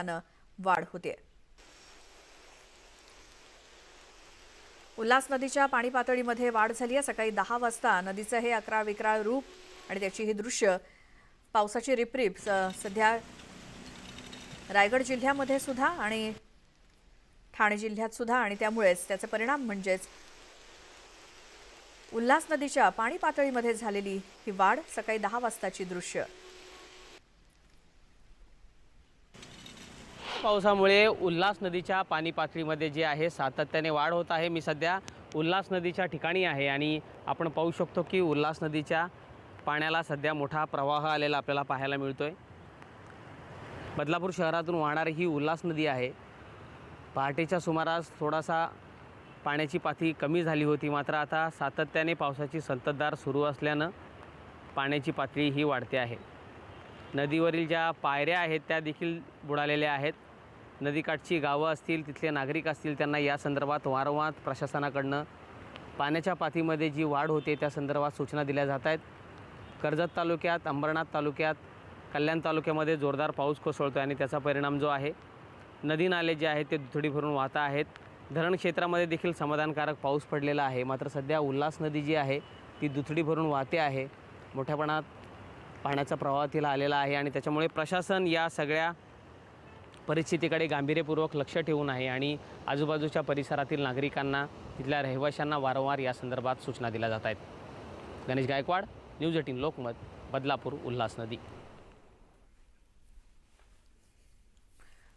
वाढ होते. उल्हास नदीच्या पाणी पातळीमध्ये वाढ झाली आहे. सकाळी दहा वाजता नदीचं हे अकरा विक्राळ रूप आणि त्याची ही दृश्य पावसाची रिपरिप सध्या रायगड जिल्ह्यामध्ये सुद्धा आणि ठाणे जिल्ह्यात सुद्धा आणि त्यामुळेच त्याचे परिणाम म्हणजेच उल्हास नदीच्या पाणी पातळीमध्ये झालेली ही वाढ सकाळी दहा वाजताची दृश्य. पावसामुळे उल्हास नदीच्या पाणी पातळीमध्ये जे आहे सातत्याने वाढ होत आहे. मी सध्या उल्हास नदीच्या ठिकाणी आहे आणि आपण पाहू शकतो की उल्हास नदीच्या पाण्याला सध्या मोठा प्रवाह आलेला आपल्याला पाहायला मिळतो आहे बदलापूर शहरातून वाहणारी ही उल्हास नदी आहे. पहाटेच्या सुमारास थोडासा पाण्याची पातळी कमी झाली होती. मात्र आता सातत्याने पावसाची संततधार सुरू असल्यानं पाण्याची पातळी ही वाढते आहे. नदीवरील ज्या पायऱ्या आहेत त्या देखील बुडालेल्या आहेत. नदीकाठची गावं असतील तिथले नागरिक असतील त्यांना या संदर्भात वारंवार प्रशासनाकडनं पाण्याच्या पातीमध्ये जी वाढ होते त्या संदर्भात सूचना दिल्या जात आहेत. कर्जत तालुक्यात अंबरनाथ तालुक्यात कल्याण तालुक्यामध्ये जोरदार पाऊस कोसळतो आणि त्याचा परिणाम जो आहे नदी नाले जे आहेत ते दुथडी भरून वाहता आहेत. धरण क्षेत्रामध्ये देखील समाधानकारक पाऊस पडलेला आहे. मात्र सध्या उल्हास नदी जी आहे ती दुथडी भरून वाहते आहे. मोठ्या प्रमाणात पाण्याचा प्रवाह तिला आलेला आहे आणि त्याच्यामुळे प्रशासन या सगळ्या परिस्थितीकडे गांभीर्यपूर्वक लक्ष ठेवून आहे आणि आजूबाजूच्या परिसरातील नागरिकांना तिथल्या रहिवाशांना वारंवार या संदर्भात सूचना दिल्या जात आहेत. गणेश गायकवाड न्यूज एटीन लोकमत बदलापूर उल्हास नदी.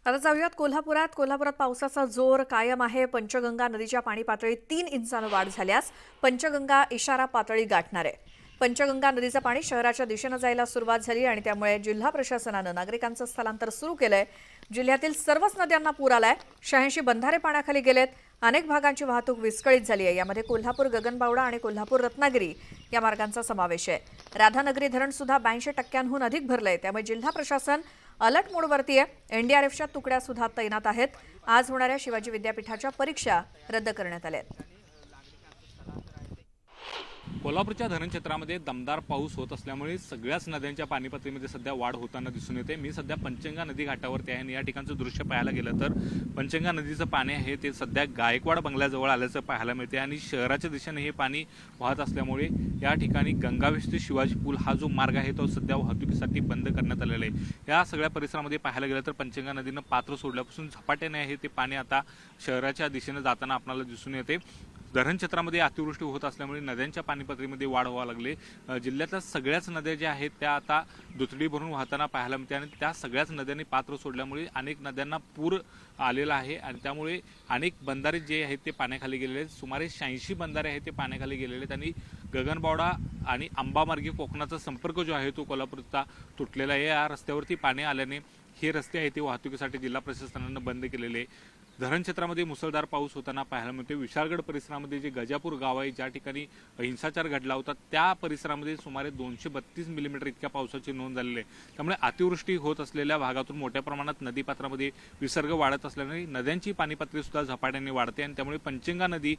आता जाऊयात कोल्हापुरात. कोल्हापुरात पावसाचा जोर कायम आहे. पंचगंगा नदीच्या पाणी पातळीत तीन इंचानं वाढ झाल्यास पंचगंगा इशारा पातळी गाठणार आहे. पंचगंगा नदीचं पाणी शहराच्या दिशेनं जायला सुरुवात झाली आणि त्यामुळे जिल्हा प्रशासनानं नागरिकांचं स्थलांतर सुरू केलंय. जिल्ह्यातील सर्वच नद्यांना पूर आलाय. शहाऐंशी बंधारे पाण्याखाली गेलेत. अनेक भागांची वाहतूक विस्कळीत झाली आहे. यामध्ये कोल्हापूर गगनबावडा आणि कोल्हापूर रत्नागिरी या मार्गांचा समावेश आहे. राधानगरी धरण सुद्धा ब्याऐंशी टक्क्यांहून अधिक भरलंय. त्यामुळे जिल्हा प्रशासन अलर्ट मोडवरती आहे. एनडीआरएफच्या तुकड्या सुद्धा तैनात आहेत. आज होणाऱ्या शिवाजी विद्यापीठाच्या परीक्षा रद्द करण्यात आल्या आहेत. कोल्हापूरच्या धरणक्षेत्रामध्ये दमदार पाऊस होत असल्यामुळे सगळ्याच नद्यांच्या पाणीपातळीमध्ये सध्या वाढ होताना दिसून येते. मी सध्या पंचंगा नदी घाटावरती आहे आणि या ठिकाणचं दृश्य पाहायला गेलं तर पंचंगा नदीचं पाणी आहे ते सध्या गायकवाड बंगल्याजवळ आल्याचं पाहायला मिळते आणि शहराच्या दिशेने हे पाणी वाहत असल्यामुळे या ठिकाणी गंगावेश ते शिवाजी पूल हा जो मार्ग आहे तो सध्या वाहतुकीसाठी बंद करण्यात आलेला आहे. या सगळ्या परिसरामध्ये पाहायला गेलं तर पंचंगा नदीनं पात्र सोडल्यापासून झपाट्याने आहे ते पाणी आता शहराच्या दिशेने जाताना आपल्याला दिसून येते. धरण क्षेत्रामध्ये अतिवृष्टी होत असल्यामुळे नद्यांच्या पाणीपातळीमध्ये वाढ व्हावं लागले. जिल्ह्यातल्या सगळ्याच नद्या ज्या आहेत त्या आता दुथडी भरून वाहताना पाहायला मिळते आणि त्या सगळ्याच नद्यांनी पात्र सोडल्यामुळे अनेक नद्यांना पूर आलेला आहे आणि त्यामुळे अनेक बंधारे जे आहेत ते पाण्याखाली गेलेले आहेत. सुमारे शहाऐंशी बंधारे आहेत ते पाण्याखाली गेलेले आहेत आणि गगनबावडा आणि आंबामार्गे कोकणाचा संपर्क जो आहे तो कोल्हापूरचा तुटलेला आहे. या रस्त्यावरती पाणी आल्याने हे रस्ते आहेत ते वाहतुकीसाठी जिल्हा प्रशासनानं बंद केलेले. आहे. धरण क्षेत्रामध्ये मुसळधार पाऊस होताना पाहायला मिळते विशाळगड परिसरामध्ये जे गजापूर गाव आहे ज्या ठिकाणी हिंसाचार घडला होता त्या परिसरामध्ये सुमारे दोनशे बत्तीस मिलीमीटर इतक्या पावसाची नोंद झालेली आहे. त्यामुळे अतिवृष्टी होत असलेल्या भागातून मोठ्या प्रमाणात नदीपात्रामध्ये विसर्ग वाढत असल्याने नद्यांची पाणीपातळी सुद्धा झपाट्याने वाढते आणि त्यामुळे पंचिंगा नदी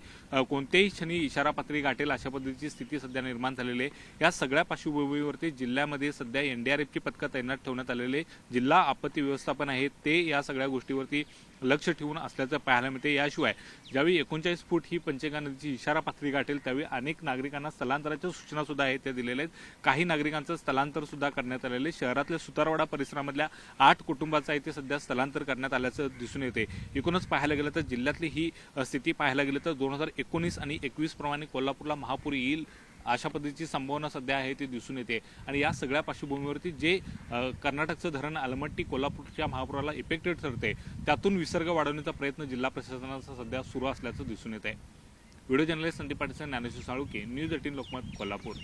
कोणत्याही क्षणी इशारा पातळी गाठेल अशा पद्धतीची स्थिती सध्या निर्माण झालेली आहे. या सगळ्या पार्श्वभूमीवरती जिल्ह्यामध्ये सध्या एनडीआरएफची पथकं तैनात ठेवण्यात आलेले आहे. जिल्हा आपत्ती व्यवस्थापन आहे ते या सगळ्या गोष्टीवरती लक्ष ठेवून असल्याचं पाहायला मिळते. याशिवाय ज्यावेळी एकोणचाळीस फूट ही पंचगंगा नदीची इशारा पातळी गाठेल त्यावेळी अनेक नागरिकांना स्थलांतराच्या सूचना सुद्धा आहेत त्या दिलेल्या आहेत. काही नागरिकांचं स्थलांतर सुद्धा करण्यात आलेलं आहे. शहरातल्या सुतारवाडा परिसरामधल्या आठ कुटुंबाचं आहे ते सध्या स्थलांतर करण्यात आल्याचं दिसून येते. एकूणच पाहायला गेलं तर जिल्ह्यातली ही स्थिती पाहायला गेलं तर दोन हजार एकोणीस आणि एकवीस प्रमाणे कोल्हापूरला महापूर येईल अशा पद्धतीची संभावना सध्या आहे ती दिसून येते. आणि या सगळ्या पार्श्वभूमीवरती जे कर्नाटकचं धरण अलमट्टी कोल्हापूरच्या महापुराला इफेक्टेड ठरते त्यातून विसर्ग वाढवण्याचा प्रयत्न जिल्हा प्रशासनाचा सध्या सुरू असल्याचं दिसून येत आहे video journalist Sandeep Patil Dnyaneshwar Salunke news eighteen Lokmat Kolhapur.